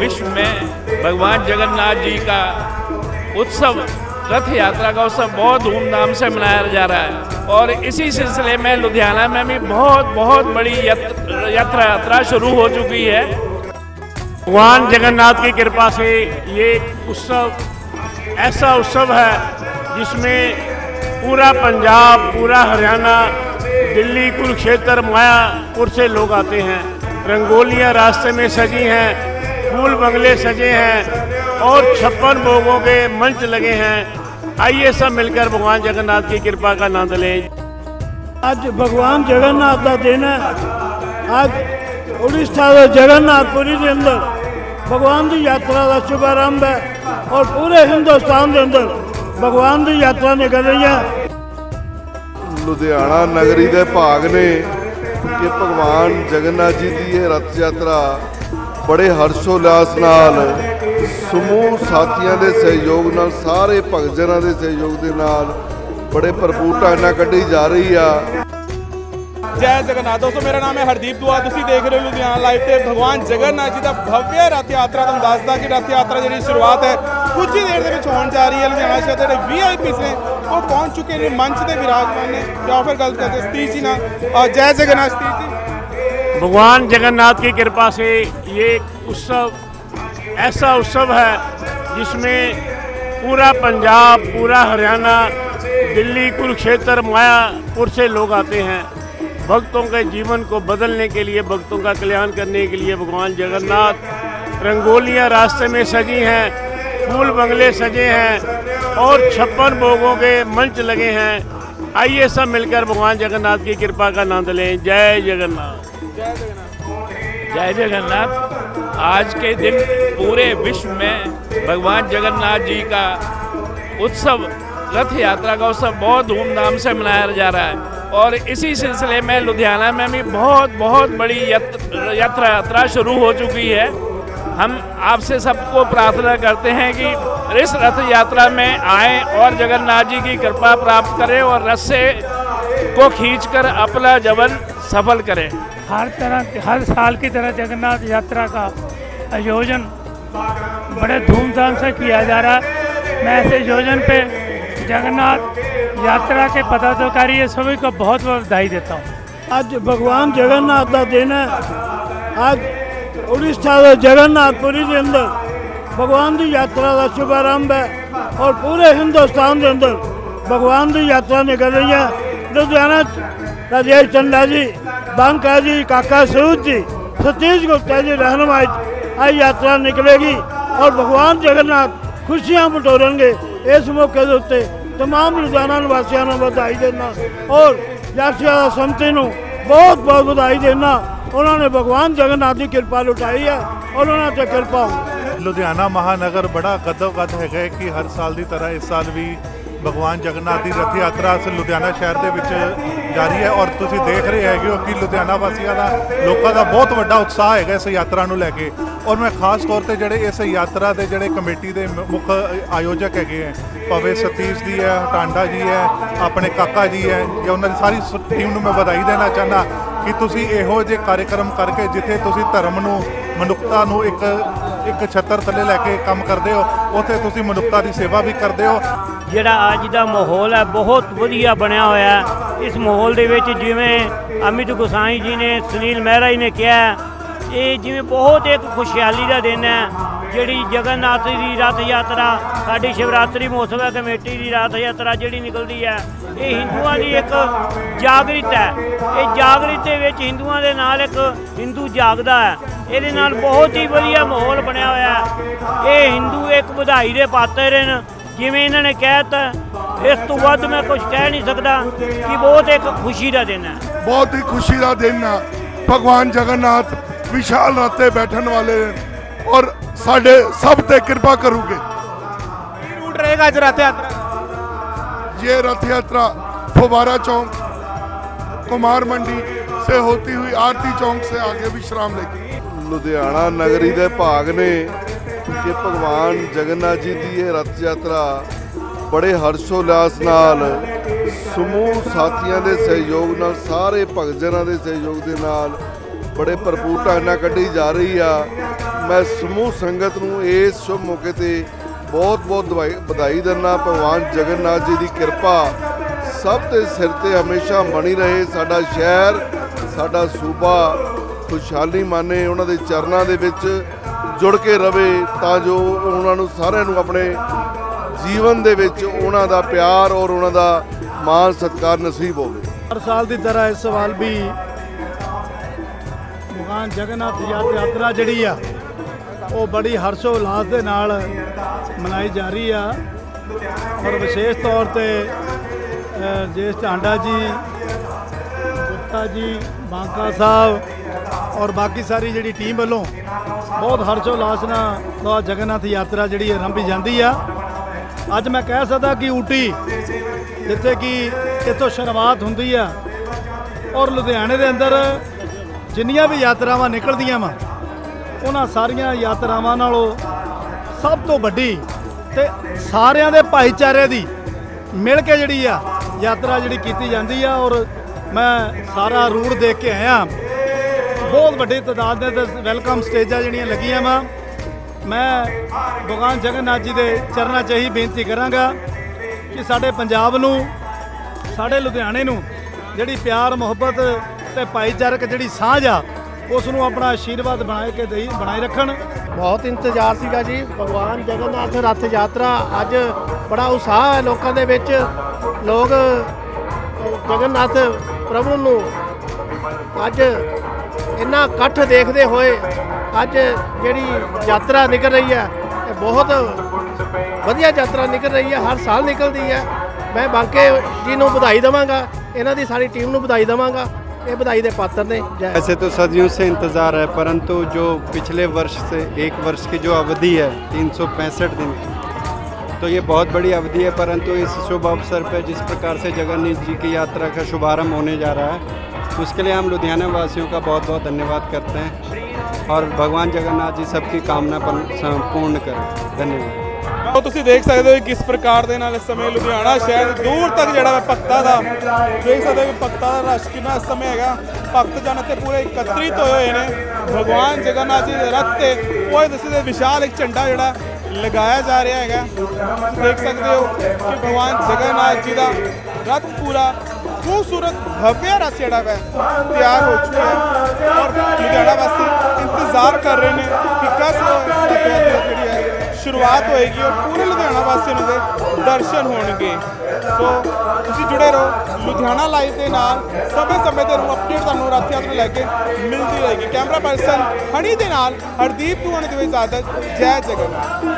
विश्व में भगवान जगन्नाथ जी का उत्सव रथ यात्रा का उत्सव बहुत धूमधाम से मनाया जा रहा है। और इसी सिलसिले में लुधियाना में भी बहुत बहुत बड़ी यत- यात्रा यात्रा शुरू हो चुकी है। भगवान जगन्नाथ की कृपा से ये उत्सव, ऐसा उत्सव है जिसमें पूरा पंजाब, पूरा हरियाणा, दिल्ली, कुरुक्षेत्र, मायापुर से लोग आते हैं। रंगोलियाँ रास्ते में सजी हैं। फूल बंगले सजे हैं और छप्पन भोगों के मंच लगे हैं आइए सब मिलकर भगवान जगन्नाथ की कृपा का आनंद लें ਅੱਜ ਭਗਵਾਨ ਜਗਨਨਾਥ ਦਾ ਦਿਨ ਹੈ ਅੱਜ ਉੜੀਸਾ ਦੇ ਜਗਨਨਾਥਪੁਰੀ ਦੇ ਅੰਦਰ ਭਗਵਾਨ ਦੀ ਯਾਤਰਾ ਦਾ ਸ਼ੁਭਾਰੰਭ ਹੈ ਔਰ ਪੂਰੇ ਹਿੰਦੁਸਤਾਨ ਦੇ ਅੰਦਰ ਭਗਵਾਨ ਦੀ ਯਾਤਰਾ ਨਿਕਲ ਰਹੀ ਹੈ ਲੁਧਿਆਣਾ ਨਗਰੀ ਦੇ ਭਾਗ ਨੇ ਕਿ ਭਗਵਾਨ ਜਗਨਨਾਥ ਜੀ ਦੀ ਇਹ ਰਥ ਯਾਤਰਾ ਬੜੇ ਹਰਸ਼ੋਲਾਸ ਨਾਲ, ਸਮੂਹ ਸਾਥੀਆਂ ਦੇ ਸਹਿਯੋਗ ਨਾਲ, ਸਾਰੇ ਭਗਤਜਨਾਂ ਦੇ ਸਹਿਯੋਗ ਦੇ ਨਾਲ ਬੜੇ ਭਰਪੂਰ ਢੰਗ ਕੱਢੀ ਜਾ ਰਹੀ ਆ। ਜੈ ਜਗਨਨਾਥ। ਦੋਸਤੋ, ਮੇਰਾ ਨਾਮ ਹੈ ਹਰਦੀਪ ਦੁਆ। ਤੁਸੀਂ ਦੇਖ ਰਹੇ ਹੋ ਲੁਧਿਆਣਾ ਲਾਈਵ ਤੇ ਭਗਵਾਨ ਜਗਨਨਾਥ ਜੀ ਦਾ ਭਵਯ ਰਥ ਯਾਤਰਾ। ਤੁਹਾਨੂੰ ਦੱਸਦਾ ਕਿ ਰਥ ਯਾਤਰਾ ਜਿਹੜੀ ਸ਼ੁਰੂਆਤ ਹੈ, ਕੁਝ ਹੀ ਦੇਰ ਦੇ ਵਿੱਚ ਹੋਣ ਜਾ ਰਹੀ ਹੈ। ਲੁਧਿਆਣਾ ਸ਼ਹਿਰ ਦੇ ਜਿਹੜੇ ਵੀਆਈਪੀਸ ਨੇ, ਉਹ ਪਹੁੰਚ ਚੁੱਕੇ ਨੇ ਮੰਚ ਤੇ ਵਿਰਾਜਮਾਨ ਨੇ। ਜਾਂ ਫਿਰ ਗੱਲ ਕਰਦੇ ਸਤੀਸ਼ ਜੀ ਨਾਲ। ਜੈ ਜਗਨਨਾਥ ਸਤੀਸ਼ ਜੀ। भगवान जगन्नाथ की कृपा से ये उत्सव, ऐसा उत्सव है जिसमें पूरा पंजाब, पूरा हरियाणा, दिल्ली, कुरुक्षेत्र, मायापुर से लोग आते हैं। भक्तों के जीवन को बदलने के लिए, भक्तों का कल्याण करने के लिए भगवान जगन्नाथ रंगोलियाँ रास्ते में सजी हैं, फूल बंगले सजे हैं और छप्पन भोगों के मंच लगे हैं। आइए सब मिलकर भगवान जगन्नाथ की कृपा का आनंद लें। जय जगन्नाथ। जय जगन्नाथ। आज के दिन पूरे विश्व में भगवान जगन्नाथ जी का उत्सव, रथ यात्रा का उत्सव बहुत धूमधाम से मनाया जा रहा है। और इसी सिलसिले में लुधियाना में भी बहुत बहुत बड़ी यत- यात्रा यात्रा शुरू हो चुकी है। हम आपसे सबको प्रार्थना करते हैं कि इस रथ यात्रा में आए और जगन्नाथ जी की कृपा प्राप्त करें और रस्से को खींचकर अपना जवन सफल करें। हर तरह हर साल की तरह जगन्नाथ यात्रा का आयोजन बड़े धूमधाम से किया जा रहा है मैं ऐसे आयोजन पे जगन्नाथ यात्रा के पदाधिकारी ये सभी को बहुत बहुत बधाई देता हूँ आज भगवान जगन्नाथ का दिन है आज उड़ीसा के जगन्नाथपुरी के अंदर भगवान की यात्रा का शुभारंभ है और पूरे हिंदुस्तान के अंदर भगवान की यात्रा निकल रही है लुधियाना ਚ ਰਾਜੇਸ਼ ਚੰਦਾ ਜੀ ਬਾਂਕਾ ਜੀ ਕਾਕਾ ਸੂਦ ਜੀ ਸਤੀਸ਼ ਗੁਪਤਾ ਜੀ ਰਹਿਨਮਾਈ ਇਹ ਯਾਤਰਾ ਨਿਕਲੇਗੀ ਔਰ ਭਗਵਾਨ ਜਗਨਨਾਥ ਖੁਸ਼ੀਆਂ ਬਟੋਰਨਗੇ ਇਸ ਮੌਕੇ ਦੇ ਉੱਤੇ तमाम ਲੁਧਿਆਣਾ ਨਿਵਾਸੀਆਂ ਨੂੰ ਵਧਾਈ ਦੇਣਾ ਔਰ ਯਾਤਰਾ ਸੰਮਤੀ ਨੂੰ ਬਹੁਤ ਬਹੁਤ ਵਧਾਈ ਦੇਣਾ ਉਹਨਾਂ ਨੇ ਭਗਵਾਨ ਜਗਨਨਾਥ ਦੀ ਕਿਰਪਾ ਲੁਟਾਈ ਹੈ ਔਰ ਉਹਨਾਂ ਤੇ ਕਿਰਪਾ ਹੋਵੇ ਲੁਧਿਆਣਾ ਮਹਾਨਗਰ ਬੜਾ ਕਦੋ ਕਦ ਹੈਗਾ ਹੈ ਕਿ ਹਰ ਸਾਲ ਦੀ ਤਰ੍ਹਾਂ ਇਸ ਸਾਲ ਵੀ ਭਗਵਾਨ ਜਗਨਨਾਥ ਦੀ ਰਥ ਯਾਤਰਾ ਅਸ ਲੁਧਿਆਣਾ ਸ਼ਹਿਰ ਦੇ ਵਿੱਚ ਜਾਰੀ ਹੈ ਔਰ ਤੁਸੀਂ ਦੇਖ ਰਹੇ ਹੈਗੇ ਹੋ ਕਿ ਲੁਧਿਆਣਾ ਵਾਸੀਆਂ ਦਾ, ਲੋਕਾਂ ਦਾ ਬਹੁਤ ਵੱਡਾ ਉਤਸ਼ਾਹ ਹੈਗਾ ਇਸ ਯਾਤਰਾ ਨੂੰ ਲੈ ਕੇ। ਔਰ ਮੈਂ ਖਾਸ ਤੌਰ ਤੇ ਜਿਹੜੇ ਇਸ ਯਾਤਰਾ ਦੇ ਜਿਹੜੇ ਕਮੇਟੀ ਦੇ ਮੁੱਖ ਆਯੋਜਕ ਹੈਗੇ ਹੈ, ਭਾਵੇਂ ਸਤੀਸ਼ ਜੀ ਹੈ, ਟਾਂਡਾ ਜੀ ਹੈ, ਆਪਣੇ ਕਾਕਾ ਜੀ ਹੈ, ਜਾਂ ਉਹਨਾਂ ਦੀ ਸਾਰੀ ਟੀਮ ਨੂੰ ਮੈਂ ਵਧਾਈ ਦੇਣਾ ਚਾਹੁੰਦਾ ਕਿ ਤੁਸੀਂ ਇਹੋ ਜਿਹੇ ਕਾਰਜਕ੍ਰਮ ਕਰਕੇ ਜਿੱਥੇ ਤੁਸੀਂ ਧਰਮ ਨੂੰ, ਮਨੁੱਖਤਾ ਨੂੰ ਇੱਕ ਇੱਕ ਛੱਤਰ ਥੱਲੇ ਲੈ ਕੇ ਕੰਮ ਕਰਦੇ ਹੋ, ਉੱਥੇ ਤੁਸੀਂ ਮਨੁੱਖਤਾ ਦੀ ਸੇਵਾ ਵੀ ਕਰਦੇ ਹੋ। ਜਿਹੜਾ ਅੱਜ ਦਾ ਮਾਹੌਲ ਹੈ, ਬਹੁਤ ਵਧੀਆ ਬਣਿਆ ਹੋਇਆ ਇਸ ਮਾਹੌਲ ਦੇ ਵਿੱਚ ਜਿਵੇਂ ਅਮਿਤ ਗੁਸਾਈ ਜੀ ਨੇ, ਸੁਨੀਲ ਮਹਿਰਾ ਜੀ ਨੇ ਕਿਹਾ ਇਹ ਜਿਵੇਂ ਬਹੁਤ ਇੱਕ ਖੁਸ਼ਹਾਲੀ ਦਾ ਦਿਨ ਹੈ, ਜਿਹੜੀ ਜਗਨਨਾਥ ਦੀ ਰਥ ਯਾਤਰਾ, ਸਾਡੀ ਸ਼ਿਵਰਾਤਰੀ ਮਹੋਤਸਵ ਕਮੇਟੀ ਦੀ ਰਥ ਯਾਤਰਾ ਜਿਹੜੀ ਨਿਕਲਦੀ ਹੈ, ਇਹ ਹਿੰਦੂਆਂ ਦੀ ਇੱਕ ਜਾਗਰਿਤ ਹੈ। ਇਹ ਜਾਗਰਿਤ ਦੇ ਵਿੱਚ ਹਿੰਦੂਆਂ ਦੇ ਨਾਲ ਇੱਕ ਹਿੰਦੂ ਜਾਗਦਾ ਹੈ। ਇਹਦੇ ਨਾਲ ਬਹੁਤ ਹੀ ਵਧੀਆ ਮਾਹੌਲ ਬਣਿਆ ਹੋਇਆ ਹੈ। ਇਹ ਹਿੰਦੂ ਇੱਕ ਵਧਾਈ ਦੇ ਪਾਤਰ ਹਨ। ਜਿਵੇਂ ਇਹਨਾਂ ਨੇ ਕਹਿਤਾ ਇਸ ਤੋਂ ਵੱਧ ਮੈਂ ਕੁਝ ਕਹਿ ਨਹੀਂ ਸਕਦਾ ਕਿ ਬਹੁਤ ਇੱਕ ਖੁਸ਼ੀ ਦਾ ਦਿਨ ਹੈ ਬਹੁਤ ਹੀ ਖੁਸ਼ੀ ਦਾ ਦਿਨ ਆ ਭਗਵਾਨ ਜਗਨਨਾਥ ਵਿਸ਼ਾਲ ਰਥ ਤੇ ਬੈਠਣ ਵਾਲੇ ਨੇ ਔਰ ਸਾਡੇ ਸਭ ਤੇ ਕਿਰਪਾ ਕਰੂਗੇ ਕੀ ਰੂਟ ਰਹੇਗਾ ਅੱਜ ਰਥ ਯਾਤਰਾ ਦਾ? ये रथ यात्रा फुवारा चौक कुमार मंडी से होती हुई आरती चौक से आगे विश्राम लेगी ਲੁਧਿਆਣਾ ਨਗਰੀ ਦੇ ਭਾਗ ਨੇ ਕਿ ਭਗਵਾਨ ਜਗਨਨਾਥ ਜੀ ਦੀ ਇਹ ਰਥ ਯਾਤਰਾ ਬੜੇ ਹਰਸ਼ੋਲਾਸ ਨਾਲ, ਸਮੂਹ ਸਾਥੀਆਂ ਦੇ ਸਹਿਯੋਗ ਨਾਲ, ਸਾਰੇ ਭਗਤਜਨਾਂ ਦੇ ਸਹਿਯੋਗ ਦੇ ਨਾਲ ਬੜੇ ਭਰਪੂਰ ਢੰਗ ਨਾਲ ਕੱਢੀ ਜਾ ਰਹੀ ਆ। ਮੈਂ ਸਮੂਹ ਸੰਗਤ ਨੂੰ ਇਸ ਸ਼ੁਭ ਮੌਕੇ ਤੇ ਬਹੁਤ ਬਹੁਤ ਦਵਾਈ- ਵਧਾਈ ਦਿੰਦਾ ਭਗਵਾਨ ਜਗਨਨਾਥ ਜੀ ਦੀ ਕਿਰਪਾ ਸਭ ਦੇ ਸਿਰ ਤੇ ਹਮੇਸ਼ਾ ਬਣੀ ਰਹੇ। ਸਾਡਾ ਸ਼ਹਿਰ, ਸਾਡਾ ਸੂਬਾ ਖੁਸ਼ਹਾਲੀ ਮਾਨੇ। ਉਹਨਾਂ ਦੇ ਚਰਨਾਂ ਦੇ ਵਿੱਚ ਜੁੜ ਕੇ ਰਵੇ ਤਾਂ ਜੋ ਉਹਨਾਂ ਨੂੰ ਸਾਰਿਆਂ ਨੂੰ ਆਪਣੇ ਜੀਵਨ ਦੇ ਵਿੱਚ ਉਹਨਾਂ ਦਾ ਪਿਆਰ ਔਰ ਉਹਨਾਂ ਦਾ ਮਾਣ ਸਤਿਕਾਰ ਨਸੀਬ ਹੋਵੇ। ਹਰ ਸਾਲ ਦੀ ਤਰ੍ਹਾਂ ਇਸ ਸਾਲ ਵੀ ਭਗਵਾਨ ਜਗਨਨਾਥ ਯਾਤ- ਯਾਤਰਾ ਜਿਹੜੀ ਆ ਉਹ ਬੜੀ ਹਰਸ਼ੋ ਉਲਾਸ ਦੇ ਨਾਲ ਮਨਾਈ ਜਾ ਰਹੀ ਆ। ਔਰ ਵਿਸ਼ੇਸ਼ ਤੌਰ ਤੇ ਅ, ਜੇਸ਼ ਢਾਂਡਾ ਜੀ ਗੁਪਤਾ ਜੀ ਬਾਂਕਾ ਸਾਹਿਬ ਔਰ ਬਾਕੀ ਸਾਰੀ ਜਿਹੜੀ ਟੀਮ ਵੱਲੋਂ ਬਹੁਤ ਹਰਸ਼ੋ ਉਲਾਸ ਨਾਲ ਭਗਵਾਨ ਜਗਨਨਾਥ ਯਾਤਰਾ ਜਿਹੜੀ ਆਰੰਭੀ ਜਾਂਦੀ ਆ। ਅੱਜ ਮੈਂ ਕਹਿ ਸਕਦਾ ਕਿ ਊਟੀ, ਜਿੱਥੇ ਕਿ ਇੱਥੋਂ ਸ਼ੁਰੂਆਤ ਹੁੰਦੀ ਆ ਔਰ ਲੁਧਿਆਣੇ ਦੇ ਅੰਦਰ ਜਿੰਨੀਆਂ ਵੀ ਯਾਤਰਾਵਾਂ ਨਿਕਲਦੀਆਂ ਵਾ, ਉਹਨਾਂ ਸਾਰੀਆਂ ਯਾਤਰਾਵਾਂ ਨਾਲੋਂ ਸਭ ਤੋਂ ਵੱਡੀ ਤੇ ਸਾਰਿਆਂ ਦੇ ਭਾਈਚਾਰੇ ਦੀ ਮਿਲ ਕੇ ਜਿਹੜੀ ਆ ਯਾਤਰਾ ਜਿਹੜੀ ਕੀਤੀ ਜਾਂਦੀ ਆ ਔਰ ਮੈਂ ਸਾਰਾ ਰੂਟ ਦੇਖ ਕੇ ਆਇਆ। ਬਹੁਤ ਵੱਡੀ ਤਾਦਾਦ ਦੇ ਵਿੱਚ ਵੈਲਕਮ ਸਟੇਜਾਂ ਜਿਹੜੀਆਂ ਲੱਗੀਆਂ ਵਾ। ਮੈਂ ਭਗਵਾਨ ਜਗਨਨਾਥ ਜੀ ਦੇ ਚਰਨਾਂ 'ਚ ਹੀ ਬੇਨਤੀ ਕਰਾਂਗਾ ਕਿ ਸਾਡੇ ਪੰਜਾਬ ਨੂੰ, ਸਾਡੇ ਲੁਧਿਆਣੇ ਨੂੰ ਜਿਹੜੀ ਪਿਆਰ, ਮੁਹੱਬਤ ਤੇ ਭਾਈਚਾਰਕ ਜਿਹੜੀ ਸਾਂਝ ਆ, ਉਸ ਨੂੰ ਆਪਣਾ ਆਸ਼ੀਰਵਾਦ ਬਣਾਏ ਕੇ ਦੇਈ, ਬਣਾਈ ਰੱਖਣ। ਬਹੁਤ ਇੰਤਜ਼ਾਰ ਸੀਗਾ ਜੀ, ਭਗਵਾਨ ਜਗਨਨਾਥ ਰਥ ਯਾਤਰਾ ਅੱਜ ਬੜਾ ਉਤਸ਼ਾਹ ਹੈ ਲੋਕਾਂ ਦੇ ਵਿੱਚ। ਲੋਕ ਜਗਨਨਾਥ ਪ੍ਰਭੂ ਨੂੰ ਅੱਜ ਇੰਨਾ ਇਕੱਠ ਦੇਖਦੇ ਹੋਏ ਅੱਜ ਜਿਹੜੀ ਯਾਤਰਾ ਨਿਕਲ ਰਹੀ ਹੈ ਇਹ ਬਹੁਤ ਵਧੀਆ ਯਾਤਰਾ ਨਿਕਲ ਰਹੀ ਹੈ ਹਰ ਸਾਲ ਨਿਕਲਦੀ ਹੈ ਮੈਂ ਬਾਂਕੇ ਜੀ ਨੂੰ ਵਧਾਈ ਦੇਵਾਂਗਾ ਇਹਨਾਂ ਦੀ ਸਾਰੀ ਟੀਮ ਨੂੰ ਵਧਾਈ ਦੇਵਾਂਗਾ ਇਹ ਵਧਾਈ ਦੇ ਪਾਤਰ ਨੇ ਜੈ ऐसे तो सदियों से इंतज़ार है परंतु जो पिछले वर्ष से एक वर्ष की जो अवधि है तीन दिन तो ये बहुत बड़ी अवधि है परंतु इस शुभ अवसर पर जिस प्रकार से जगन्नाथ जी की यात्रा का शुभारंभ होने जा रहा है उसके लिए हम लुधियाना वासियों का बहुत बहुत धन्यवाद करते हैं और भगवान जगन्नाथ जी सबकी कामना पर- पूर्ण करें धन्यवाद ਉਹ ਤੁਸੀਂ ਦੇਖ ਸਕਦੇ ਹੋ ਕਿ ਕਿਸ ਪ੍ਰਕਾਰ ਦੇ ਨਾਲ ਇਸ ਸਮੇਂ ਲੁਧਿਆਣਾ ਸ਼ਹਿਰ ਦੂਰ ਤੱਕ ਜਿਹੜਾ ਵਾ ਭਗਤਾਂ ਦਾ ਦੇਖ ਸਕਦੇ ਹੋ ਕਿ ਭਗਤਾਂ ਦਾ ਰਸ਼ ਕਿੰਨਾ ਇਸ ਸਮੇਂ ਹੈਗਾ ਭਗਤ ਜਨ ਇੱਥੇ ਪੂਰੇ ਇਕੱਤਰਿਤ ਹੋਏ ਹੋਏ ਨੇ ਭਗਵਾਨ ਜਗਨਨਾਥ ਜੀ ਦੇ ਰੱਥ ਤੇ ਉਹ ਦੱਸੇ ਦੇ ਵਿਸ਼ਾਲ ਇੱਕ ਝੰਡਾ ਜਿਹੜਾ ਲਗਾਇਆ ਜਾ ਰਿਹਾ ਹੈਗਾ ਤੁਸੀਂ ਦੇਖ ਸਕਦੇ ਹੋ ਕਿ ਭਗਵਾਨ ਜਗਨਨਾਥ ਜੀ ਦਾ ਰੱਥ ਪੂਰਾ ਖੂਬਸੂਰਤ ਭਵਿਆ ਰਸ ਜਿਹੜਾ ਵਾ ਤਿਆਰ ਹੋ ਚੁੱਕਿਆ ਹੈ। ਔਰ ਲੁਧਿਆਣਾ ਵਾਸੀ ਇੰਤਜ਼ਾਰ ਕਰ ਰਹੇ ਨੇ ਕਿ ਕਦ ਇਸ ਜਿਹੜੀ ਹੈ, ਸ਼ੁਰੂਆਤ ਹੋਏਗੀ ਔਰ ਪੂਰੇ ਲੁਧਿਆਣਾ ਵਾਸੀਆਂ ਨੂੰ ਦੇ ਦਰਸ਼ਨ ਹੋਣਗੇ। ਸੋ ਤੁਸੀਂ ਜੁੜੇ ਰਹੋ ਲੁਧਿਆਣਾ ਲਾਈਵ ਦੇ ਨਾਲ। ਸਮੇਂ ਸਮੇਂ ਤੇ ਨੂੰ ਅਪਡੇਟ ਤੁਹਾਨੂੰ ਰੱਥ ਯਾਤਰਾ ਲੈ ਕੇ ਮਿਲਦੀ ਰਹੇਗੀ। ਕੈਮਰਾ ਪਰਸਨ ਹਣੀ ਦੇ ਨਾਲ ਹਰਦੀਪ ਨੂੰ ਦੇ ਵਿੱਚ ਇਜਾਜ਼ਤ ਜੈ ਜਗਨਨਾਥ।